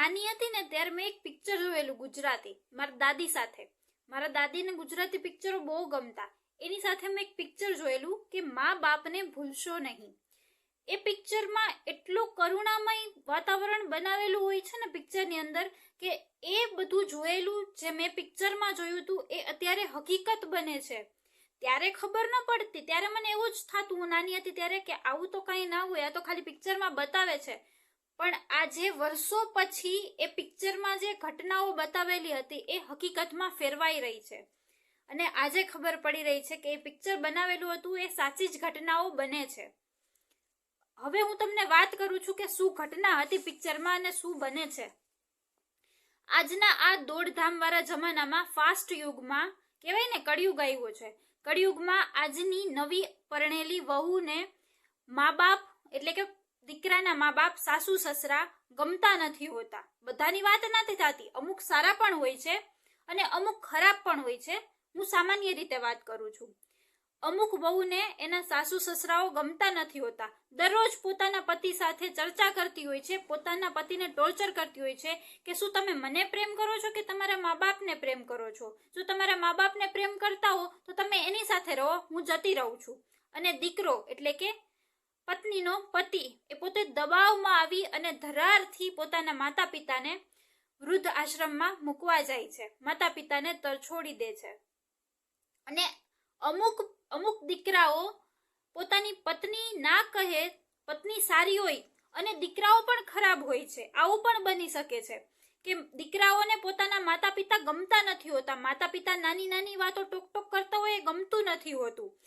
નાની હતી ને ત્યારે મેં એક પિક્ચર જોયેલું ગુજરાતી, મારા દાદી સાથે. મારા દાદીને ગુજરાતી પિક્ચરો બહુ ગમતા. એની સાથે મેં એક પિક્ચર જોયેલું કે મા બાપને ભૂલશો નહીં. એ પિક્ચરમાં એટલું કરુણામય વાતાવરણ બનાવેલું હોય છે ને પિક્ચરની અંદર કે એ બધું જોયેલું જે મેં પિક્ચરમાં જોયું હતું એ અત્યારે હકીકત બને છે. ત્યારે ખબર ન પડતી. ત્યારે મને એવું જ થતું, હું નાની હતી ત્યારે કે આવું તો કંઈ ના હોય, આ તો ખાલી પિક્ચરમાં બતાવે છે. પણ આજે વર્ષો પછી એ પિક્ચરમાં જે ઘટનાઓ બતાવેલી હતી, એ હકીકતમાં ફેરવાઈ રહી છે. અને આજે ખબર પડી રહી છે કે એ પિક્ચર બનાવેલું હતું, એ સાચી જ ઘટનાઓ બને છે. હવે હું તમને વાત કરું છું કે શું ઘટના હતી પિક્ચરમાં અને શું બને છે. આજના આ દોડધામવાળા જમાનામાં ફાસ્ટ યુગમાં, કહેવાય ને કળિયુગ આવ્યો છે, કળિયુગમાં આજની નવી પરણેલી વહુને મા બાપ એટલે કે દીકરાના મા બાપ, સાસુ, સસરા ગમતા નથી હોતા. બધાની વાત નથી થતી. અમુક સારા પણ હોય છે અને અમુક ખરાબ પણ હોય છે. હું સામાન્ય રીતે વાત કરું છું. અમુક વહુને એના સાસુ, સસરાઓ ગમતા નથી હોતા. દરરોજ પોતાના પતિ સાથે ચર્ચા કરતી હોય છે, પોતાના પતિને ટોર્ચર કરતી હોય છે કે શું તમે મને પ્રેમ કરો છો કે તમારા મા બાપને પ્રેમ કરો છો? જો તમારા મા બાપને પ્રેમ કરતા હો તો તમે એની સાથે રહો, હું જતી રહું છું. અને દીકરો એટલે કે પત્નીનો પતિ એ પોતે દબાવમાં આવી અને ધરારથી પોતાના માતા પિતાને વૃદ્ધ આશ્રમમાં મૂકવા જાય છે. માતા પિતાને તરછોડી દે છે. અને અમુક અમુક દીકરાઓ પોતાની પત્ની ના કહે, પત્ની સારી હોય અને દીકરાઓ પણ ખરાબ હોય છે. આવું પણ બની શકે છે કે દીકરાઓને પોતાના માતા પિતા ગમતા નથી હોતા. માતા પિતા નાની નાની વાતો ટોક ટોક કરતા હોય એ ગમતું નથી હોતું.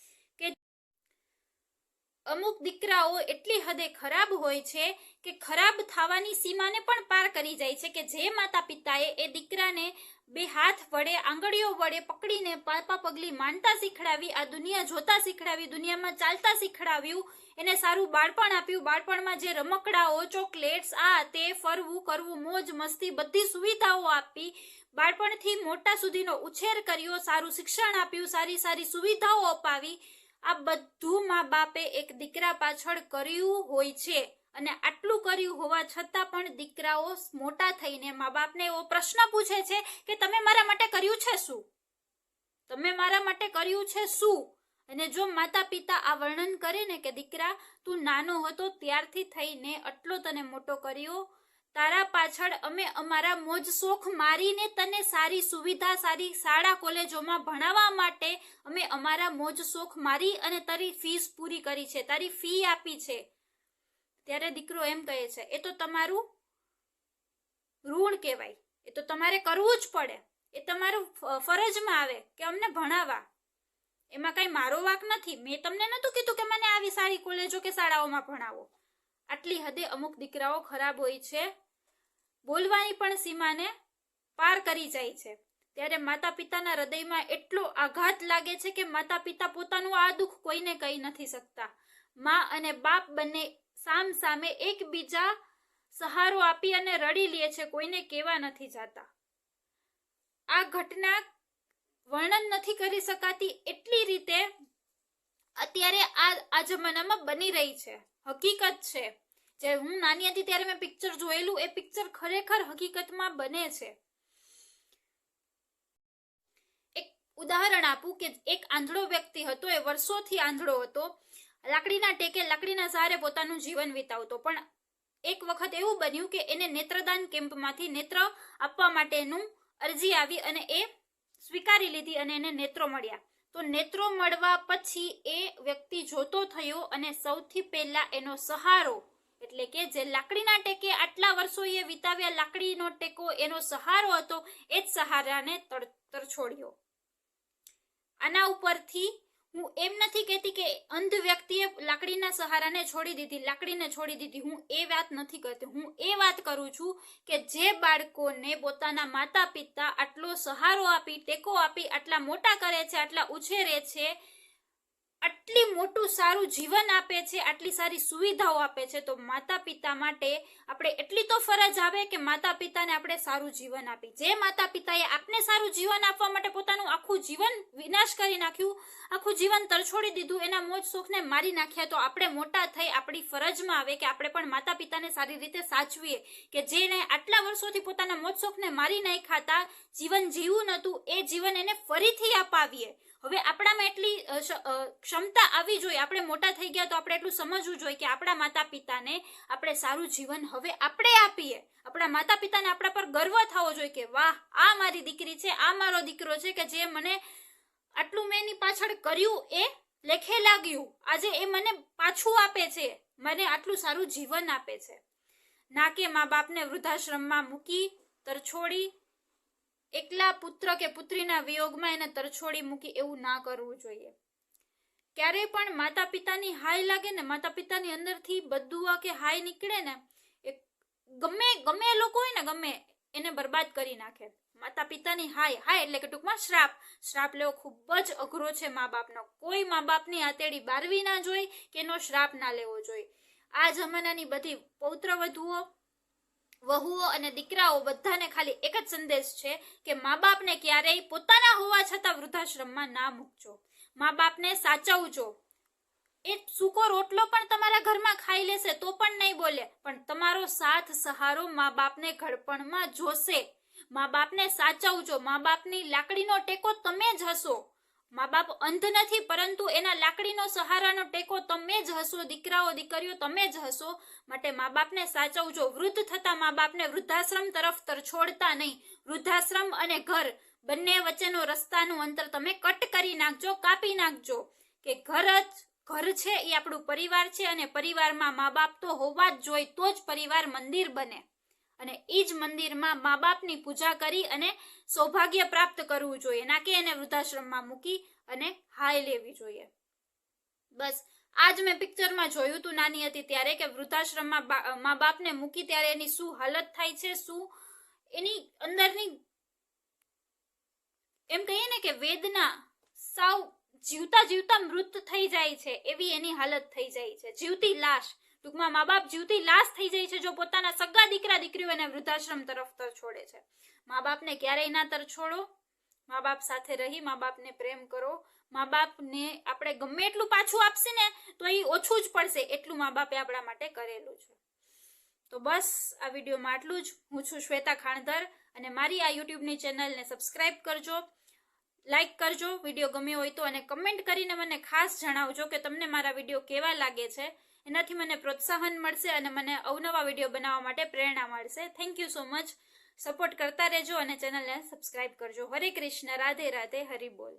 અમુક દીકરાઓ એટલી હદે ખરાબ હોય છે કે ખરાબ થવાની સીમાને પણ પાર કરી જાય છે કે જે માતા પિતાએ એ દીકરાને બે હાથ વડે, આંગળીઓ વડે પકડીને પાપા પગલી માનતા શીખડાવી, આ દુનિયા જોતા શીખડાવી, દુનિયામાં ચાલતા શીખડાવ્યું, એને સારું બાળપણ આપ્યું. બાળપણમાં જે રમકડાઓ, ચોકલેટ્સ, આ તે ફરવું, કરવું, મોજ, મસ્તી બધી સુવિધાઓ આપી, બાળપણથી મોટા સુધીનો ઉછેર કર્યો, સારું શિક્ષણ આપ્યું, સારી સારી સુવિધાઓ અપાવી આ બધું મા બાપે એક દીકરા પાછળ કર્યું હોય છે અને આટલું કર્યું હોવા છતાં પણ દીકરાઓ મોટા થઈને મા બાપને એવો પ્રશ્ન પૂછે છે કે તમે મારા માટે કર્યું છે શું? તમે મારા માટે કર્યું છે શું? અને જો માતા પિતા આ વર્ણન કરે ને કે દીકરા તું નાનો હતો ત્યારથી થઈને આટલો તને મોટો કર્યો તારા પાછળ અમે અમારા મોજ શોખ મારીને તને સારી સુવિધા, સારી શાળા, કોલેજોમાં ભણાવવા માટે અમે અમારા મોજ શોખ મારી અને તારી ફીસ પૂરી કરી છે, તારી ફી આપી છે. ત્યારે દીકરો એમ કહે છે, એ તો તમારું ઋણ કહેવાય. એ તો તમારે કરવું જ પડે. એ તમારું ફરજમાં આવે કે અમને ભણાવવા. એમાં કઈ મારો વાક નથી. મેં તમને નતું કીધું કે મને આવી સારી કોલેજો કે શાળાઓમાં ભણાવો. આટલી હદે અમુક દીકરાઓ ખરાબ હોય છે. બોલવાની પણ સીમાને પાર કરી જાય છે. ત્યારે માતા પિતાના હૃદયમાં એટલો આઘાત લાગે છે કે માતા પિતા પોતાનું આ દુઃખ કોઈને કહી નથી શકતા. મા અને બાપ બંને સામ સામે એકબીજા સહારો આપી અને રડી લે છે, કોઈને કહેવા નથી જાતા. આ ઘટના વર્ણન નથી કરી શકાતી એટલી રીતે અત્યારે આ આ જમાનામાં બની રહી છે. હકીકત છે. જે હું નાની હતી ત્યારે મેં પિક્ચર જોયેલું, એ પિક્ચર ખરેખર હકીકતમાં બને છે. એક ઉદાહરણ આપું કે એક આંધળો વ્યક્તિ હતો, એ વર્ષોથી આંધળો હતો, લાકડીના ટેકે લાકડીના સહારે પોતાનું જીવન વિતાવતો. પણ એક વખત એવું બન્યું કે એને નેત્રદાન કેમ્પમાંથી નેત્ર આપવા માટેનું અરજી આવી અને એ સ્વીકારી લીધી અને એને નેત્રો મળ્યા. તો નેત્રો મળવા પછી એ વ્યક્તિ જોતો થયો અને સૌથી પહેલા એનો સહારો એટલે કે જે લાકડીના ટેકે આટલા વર્ષો એ વિતાવ્યા લાકડીનો ટેકો, એનો સહારો હતો, એ જ સહારાને તર, તરછોડ્યો. આના ઉપરથી હું એમ નથી કહેતી કે અંધ વ્યક્તિએ લાકડીના સહારાને છોડી દીધી, લાકડીને છોડી દીધી. હું એ વાત નથી કરતી. હું એ વાત કરું છું કે જે બાળકોને પોતાના માતા પિતા આટલો સહારો આપી, ટેકો આપી, આટલા મોટા કરે છે, આટલા ઉછેરે છે આટલી મોટું સારું જીવન આપે છે, આટલી સારી સુવિધાઓ આપે છે, તો માતા પિતા માટે આપણે એટલી તો ફરજ આવે કે માતા પિતાને આપણે સારું જીવન આપી જે માતા પિતાએ આપને સારું જીવન આપવા માટે પોતાનું આખું જીવન વિનાશ કરી નાખ્યું, આખું જીવન તરછોડી દીધું, એના મોજ શોખને મારી નાખ્યા, તો આપણે મોટા થઈ આપણી ફરજમાં આવે કે આપણે પણ માતા પિતાને સારી રીતે સાચવીએ કે જેને આટલા વર્ષોથી પોતાના મોજ શોખને મારી નાખ્યા હતા, જીવન જીવવું નહોતું, એ જીવન એને ફરીથી અપાવીએ. હવે આપણામાં એટલી ક્ષમતા આવી જોઈએ. આપણે મોટા થઈ ગયા તો આપણે એટલું સમજવું જોઈએ કે આપણા માતા પિતાને આપણે સારું જીવન હવે આપણે આપીએ. આપણા માતા પિતાને આપણા પર ગર્વ થવો જોઈએ કે, વાહ, આ મારી દીકરી છે, આ મારો દીકરો છે કે જે મને આટલું મેં એની પાછળ કર્યું, એ લેખે લાગ્યું. આજે એ મને પાછું આપે છે, મને આટલું સારું જીવન આપે છે. ના કે મા બાપને વૃદ્ધાશ્રમમાં મૂકી, તરછોડી એકલા પુત્ર કે પુત્રીના વિયોગમાં એને તરછોડી મૂકી એવું ના કરવું જોઈએ. ક્યારેય પણ માતા પિતાની હાય લાગે ને માતા પિતાની અંદરથી બદુઆ કે હાય નીકળે ને, એ ગમે ગમે લોકો હોય ને ગમે એને બરબાદ કરી નાખે. માતા પિતાની હાય હાય એટલે કે ટૂંકમાં શ્રાપ. શ્રાપ લેવો ખૂબ જ અઘરો છે મા બાપનો કોઈ મા બાપની આતેડી બારવી ના જોઈ કે એનો શ્રાપ ના લેવો જોઈએ. આ જમાનાની બધી પૌત્ર વધુઓ વહુઓ અને દીકરાઓ બધાને ખાલી એક જ સંદેશ છે કે મા બાપને ક્યારેય પોતાના હોવા છતાં વૃદ્ધાશ્રમમાં ના મૂકજો. મા બાપને સાચવજો. એ સૂકો રોટલો પણ તમારા ઘરમાં ખાઈ લેશે તો પણ નહીં બોલે, પણ તમારો સાથ સહારો મા બાપને ઘડપણમાં જોશે. મા બાપને સાચવજો. મા બાપની લાકડીનો ટેકો તમે જ હશો. મા બાપ અંધ નથી, પરંતુ એના લાકડીનો સહારાનો ટેકો તમે જ હશો, દીકરાઓ, દીકરીઓ, તમે જ હશો. માટે મા બાપને સાચવજો. વૃદ્ધ થતા મા બાપને વૃદ્ધાશ્રમ તરફ તરછોડતા નહીં. વૃદ્ધાશ્રમ અને ઘર, બંને વચ્ચેનો રસ્તાનું અંતર તમે કટ કરી નાખજો, કાપી નાખજો. કે ઘર જ, ઘર છે એ આપણું પરિવાર છે અને પરિવારમાં મા બાપ તો હોવા જ જોઈએ, તો જ પરિવાર મંદિર બને. અને એ જ મંદિરમાં મા બાપની પૂજા કરી અને સૌભાગ્ય પ્રાપ્ત કરવું જોઈએ. ના કે એને વૃદ્ધાશ્રમમાં મૂકી અને હાય લેવી જોઈએ. બસ, આજ મેં પિક્ચરમાં જોયું હતું નાની હતી ત્યારે કે વૃદ્ધાશ્રમમાં મા બાપને મૂકી ત્યારે એની શું હાલત થાય છે, શું એની અંદરની એમ કહીએ ને કે વેદના સાવ જીવતા જીવતા મૃત થઈ જાય છે એવી એની હાલત થઈ જાય છે. જીવતી લાશ. ટૂંકમાં મા બાપ જીવતી લાશ થઈ જાય છે જો પોતાના સગા દીકરા દીકરીઓ એને વૃદ્ધાશ્રમ તરફ તરછોડે છે. મા બાપને ક્યારેય ના તરછોડો. મા બાપ સાથે રહી મા બાપને પ્રેમ કરો. મા બાપને આપણે ગમે એટલું પાછું આપશે ને, તો એ ઓછું જ પડશે. એટલું મા બાપે આપણા માટે કરેલું છે. તો બસ આ વિડીયોમાં આટલું જ. હું છું શ્વેતા ખાણધર અને મારી આ યુટ્યુબની ચેનલને સબસ્ક્રાઇબ કરજો, લાઇક કરજો. વીડિયો ગમ્યો હોય તો અને કમેન્ટ કરીને મને ખાસ જણાવજો કે તમને મારા વીડિયો કેવા લાગે છે. એનાથી મને પ્રોત્સાહન મળશે અને મને અવનવા વીડિયો બનાવવા માટે પ્રેરણા મળશે. Thank you so much support કરતા રહેજો અને ચેનલને સબસ્ક્રાઇબ કરજો. હરે કૃષ્ણ, રાધે રાધે, હરિ બોલ.